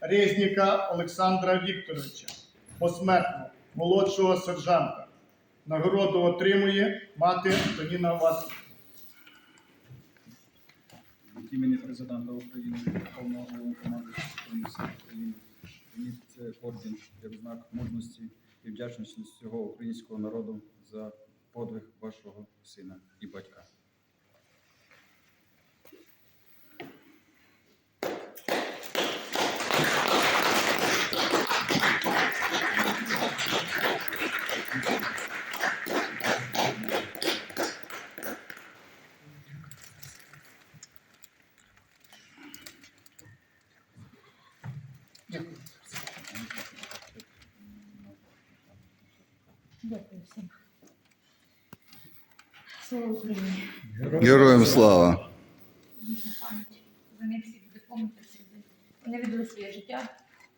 Резніка Олександра Вікторовича, посмертно, молодшого сержанта. Нагороду отримує мати Антоніна Васильівна. Від імені президента України, Верховного Головнокомандуючого Збройних Сил України, цей орден як знак мужності і вдячності всього українського народу за подвиг вашого сина і батька. Дякую всім. Слава Україні! Героям слава! Вічна пам'ять. За них всі буде пам'ятати завжди. Вони віддали своє життя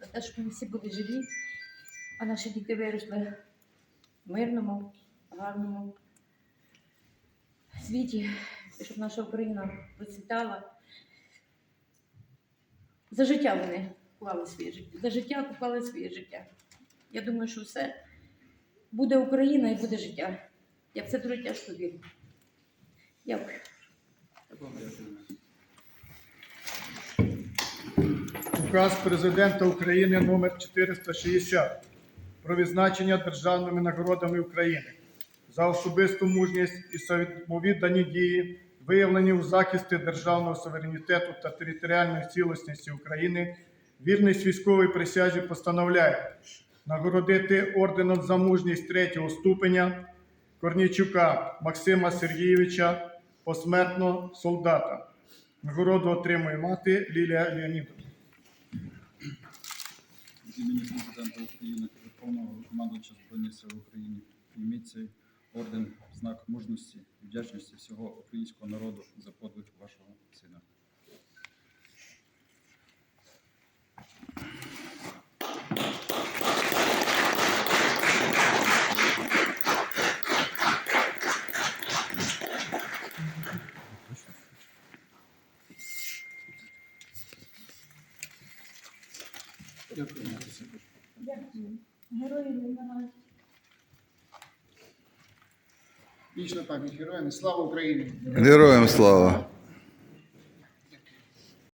за те, щоб ми всі були живі, а наші діти виросли в мирному, гарному світі, і щоб наша Україна процвітала. За життя вони клали своє життя. За життя поклали своє життя. Я думаю, що все буде Україна і буде життя. Я в це дуже тяжко вірю. Дякую. Указ президента України номер 460 про відзначення державними нагородами України за особисту мужність і самовіддані дії, виявлені у захисті державного суверенітету та територіальної цілісності України, вірність військової присязі постановляє нагородити орденом за мужність третього ступеня Корнійчука Максима Сергійовича, посмертно солдата. Нагороду отримує мати Лілія Леонідовна. Від імені президента України, Верховного Головнокомандуюча Збройних Сил України, прийміть орден знак мужності і вдячності всього українського народу за подвиг вашого сина. Дякую. Герої вимагають. Вічна пам'ять героям. Слава Україні! Героям слава!